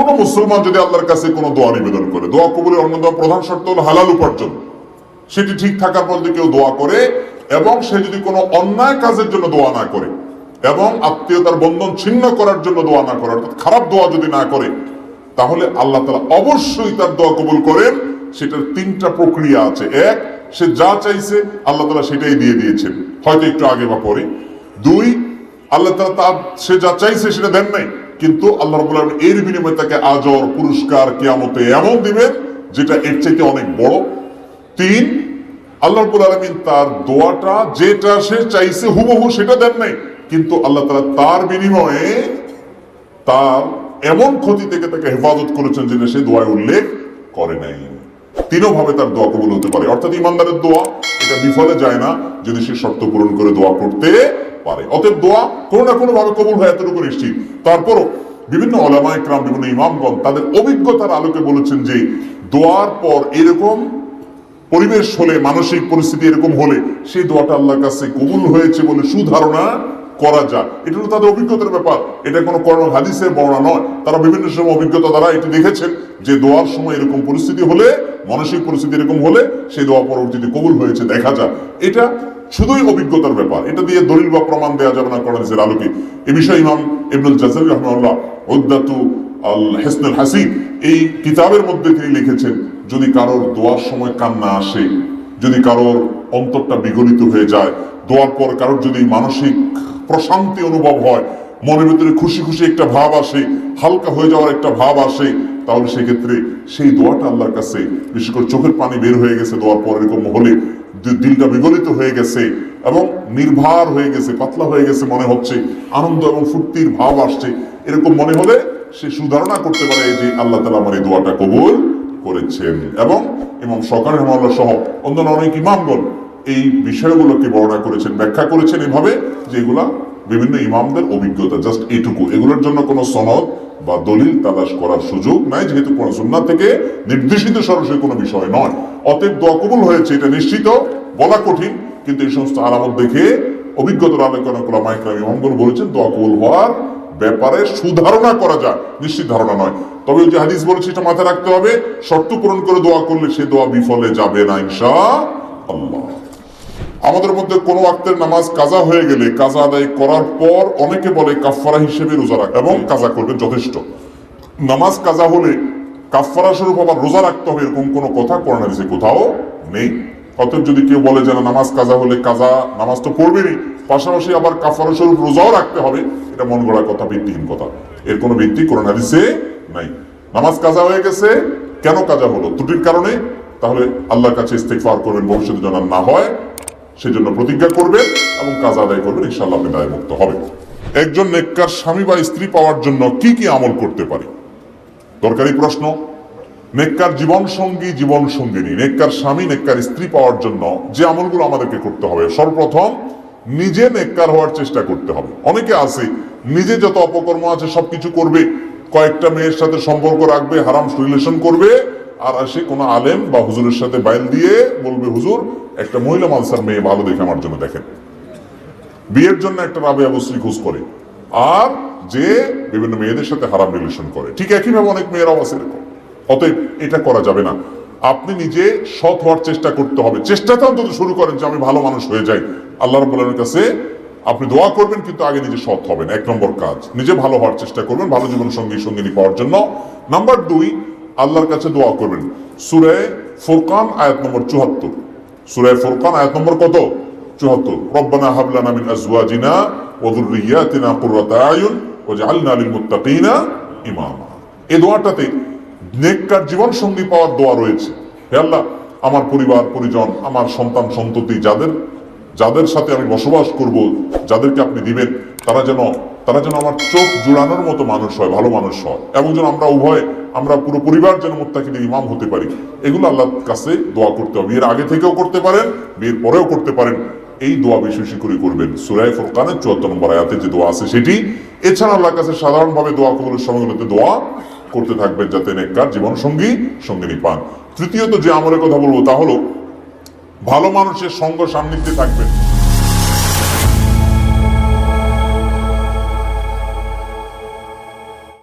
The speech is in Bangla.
কোন মুসলমান যদি আল্লাহর কাছে কোনো দোয়া নিবেদন করে, দোয়া কবুলের অন্যতম প্রধান শর্ত হলো হালাল উপার্জন। সেটি ঠিক থাকার পর যদি কেউ দোয়া করে এবং সে যদি কোনো অন্যায় কাজের জন্য দোয়া না করে এবং আত্মীয়তার বন্ধন ছিন্ন করার জন্য দোয়া না করে, অর্থাৎ খারাপ দোয়া যদি না করে, তাহলে আল্লাহ তালা অবশ্যই তার দোয়া কবুল করেন। সেটার তিনটা প্রক্রিয়া আছে। এক, সে যা চাইছে আল্লাহ তালা সেটাই দিয়ে দিয়েছেন। হয়তো একটু আগে বা পরে। দুই, আল্লাহ তালা তার সে যা চাইছে সেটা দেন নাই। কিন্তু আল্লাহ রবুল এর বিনিময়ে তাকে আজর পুরস্কার কেয়ামতে এমন দিবেন, যেটা এর চাইতে অনেক বড়। তিন, আল্লাহ রবুল আলমিন তার দোয়াটা যেটা সে চাইছে হুবহু সেটা দেন নাই। কিন্তু আল্লাহ তালা তার বিনিময়ে তার এমন ক্ষতি থেকে তাকে হেফাজত করেছেন যেটা সে দোয়ায় উল্লেখ করে নাই। তিনও ভাবে তার দোয়া কবুল হতে পারে। অর্থাৎ ইমানদারের দোয়া, এটা বিফলে যায় না যদি সে শর্ত পূরণ করে দোয়া করতে পারে। অতএব দোয়া কোনো না কোনো ভাবে কবুল হয় এতটুকু নিশ্চিত। তারপরও বিভিন্ন ওলামা ইকরাম বিভিন্ন ইমামগণ তাদের অভিজ্ঞতার আলোকে বলেছেন যে, দোয়ার পর এরকম পরিবেশ হলে, মানসিক পরিস্থিতি এরকম হলে, সেই দোয়াটা আল্লাহর কাছে কবুল হয়েছে বলে সুধারণা করা যায়। এটা তাদের অভিজ্ঞতার ব্যাপার। এটা কোনো কর্ম হাদিসের বর্ণনা নয়। তারা বিভিন্ন সময় অভিজ্ঞতা দ্বারা এটি দেখেছেন যে, দোয়ার সময় এরকম পরিস্থিতি হলে, মানসিক পরিস্থিতি এরকম হলে, সেই দোয়া পরবর্তীতে কবুল হয়েছে, দেখা যায়। এটা শুধুই অভিজ্ঞতার ব্যাপার। এটা দিয়ে দলিল বা প্রমাণ দেওয়া যাবে না কোরআনের আলোকে এ বিষয়ে ইমাম ইবনুল জাজারি রহমাল্লাহ উদ্দাতু আল হেসনুল হাসিন এই কিতাবের মধ্যে তিনি লিখেছেন, যদি কারোর দোয়ার সময় কান্না আসে, যদি কারোর অন্তরটা বিগলিত হয়ে যায়, দোয়ার পর কারোর যদি মানসিক প্রশান্তি অনুভব হয়, মনের ভিতরে খুশি খুশি একটা ভাব আসে, হালকা হয়ে যাওয়ার একটা ভাব আসে, তাহলে সেক্ষেত্রে সেই দোয়াটা আল্লাহর কাছে, বিশেষ করে চোখের পানি বের হয়ে গেছে দোয়ার পর, এরকম হলে দিলটা বিগলিত হয়ে গেছে এবং নির্ভার হয়ে গেছে, পাতলা হয়ে গেছে মনে হচ্ছে, আনন্দ এবং ফুর্তির ভাব আসছে। এরকম মনে হলে সে সুধারণা করতে পারে যে আল্লাহ তালা আমার এই দোয়াটা কবুল করেছেন। এবং ইমাম সকার রহমাল্লাহ সহ অন্যান্য অনেক ইমামগণ এই বিষয়গুলোকে বর্ণনা করেছেন, ব্যাখ্যা করেছেন এভাবে যে এগুলা বিভিন্ন ইমামদের অভিজ্ঞতা, জাস্ট এইটুকু এগুলোর জন্য কোনো সনদ বা দলিল তালাশ করার সুযোগ নাই, যেহেতু কোন সুন্নাহ থেকে নির্দেশিত সরাসরি কোনো বিষয় নয়। অতএব দোয়া কবুল হয়েছে, এটা নিশ্চিত, বলা কঠিন, কিন্তু এই সমস্ত আলামত দেখে অভিজ্ঞতার আলোচনা করা মাইকরাম ইমামগণ বলেছেন, দোয়া কবুল হওয়ার ব্যাপারে সুধারণা করা যায় নিশ্চিত ধারণা নয়। তবে যে হাদিস বলেছে এটা মাথায় রাখতে হবে, শর্ত পূরণ করে দোয়া করলে সে দোয়া বিফলে যাবে না ইনশা আল্লাহ আমাদের মধ্যে কোনো ওয়াক্তের নামাজ কাজা হয়ে গেলে কাজা আদায় করার পর অনেকে বলে কাফফারা হিসেবে রোজা রাখ এবং কাজা করবে যথেষ্ট। নামাজ কাজা হলে কাফফারা স্বরূপ আবার রোজা রাখতে হবে এরকম কোনো কথা কোরআন হাদিসে কোথাও নেই। অতএব যদি কেউ বলে যে নামাজ কাজা হলে কাজা নামাজ তো পড়বেনই, পাশাপাশি আবার কাফারা স্বরূপ রোজাও রাখতে হবে, এটা মন গড়া কথা, ভিত্তিহীন কথা। এর কোনো ভিত্তি কোরআন হাদিসে নাই। নামাজ কাজা হয়ে গেছে, কেন কাজা হলো? ত্রুটির কারণে? তাহলে আল্লাহর কাছে ইস্তেগফার করবেন, ভবিষ্যতে যেন আর না হয়। সেজন্য প্রতিজ্ঞা করবেন এবং কাজ আদায় করবেন, ইনশাআল্লাহ আপনি দায় মুক্ত হবে একজন নেককার স্বামী বা স্ত্রী পাওয়ার জন্য কি কি আমল করতে পারি? দরকারি প্রশ্ন। নেককার জীবন সঙ্গী, জীবন সঙ্গিনী। নেককার স্বামী, নেককার স্ত্রী পাওয়ার জন্য যে আমলগুলো আমাদেরকে করতে হবে, সর্বপ্রথম নিজে নেককার হওয়ার চেষ্টা করতে হবে। অনেকে আছে, নিজে যত অপকর্ম আছে সবকিছু করবে, কয়েকটা মেয়ের সাথে সম্পর্ক রাখবে, হারাম রিলেশন করবে আর আসে কোনো আলেম বা হুজুরের সাথে বাইল দিয়ে বলবে, হুজুর, একটা মহিলা মালসার মেয়ে ভালো দেখে আমার জন্য দেখেন। বিয়ের জন্য একটা রাবেয়া বস্ত্রী খোঁজ করে। আর যে বিভিন্ন মেয়েদের সাথে হারাম রিলেশন করে। ঠিক একইভাবে অনেক মেয়েরাও আছে এরকম। অতএব এটা করা যাবে না। আপনি নিজে সৎ হওয়ার চেষ্টা করতে হবে। চেষ্টাটা অন্তত শুরু করেন যে আমি ভালো মানুষ হয়ে যাই। আল্লাহ রব্বুলের কাছে আপনি দোয়া করবেন, কিন্তু আগে নিজে সৎ হবেন। এক নম্বর কাজ, নিজে ভালো হওয়ার চেষ্টা করবেন, ভালো জীবন সঙ্গী সঙ্গিনী পাওয়ার জন্য। নাম্বার দুই আল্লাহর কাছে দোয়া করবেন। সুরে ফুরকান আয়াত নম্বর চুহাত্তর সুরে ফুরকান আয়াত নম্বর কত? চুহাত্তর রব্বানা হাবলানা মিন আজওয়াজিনা ওয়া যুররিয়াতিনা কুররাতা আয়ুন ওয়াজআলনা লিল মুত্তাকিনা ইমামা। এই দোয়াটাতে নেককার জীবন সঙ্গী পাওয়ার দোয়া রয়েছে। হে আল্লাহ, আমার পরিবার, পরিজন, আমার সন্তান, সন্ততি, যাদের যাদের সাথে আমি বসবাস করব, যাদেরকে আপনি দিবেন, তারা যেন তারা যেন আমার চোখ জুড়ানোর মতো মানুষ হয়, ভালো মানুষ হয়। এবং যেন আমরা উভয় আমরা পুরো পরিবার যেন মোত্তাকিদের ইমাম হতে পারি। এগুলো আল্লাহর কাছে দোয়া করতে হবে। বিয়ের আগে থেকেও করতে পারেন বিয়ের পরেও করতে পারেন। এই দোয়া বেশি বেশি করে করবেন। সুরাই ফুরকানের চুয়াত্তর নম্বর আয়াতে যে দোয়া আছে সেটি। এছাড়া আল্লাহর কাছে সাধারণভাবে দোয়া কবুলের সময়গুলোতে দোয়া করতে থাকবেন যাতে নেককার জীবন সঙ্গী সঙ্গিনী পান। তৃতীয়ত যে আমলের কথা বলব তা হলো, ভালো মানুষের সঙ্গ সান্নিধ্যে থাকবেন।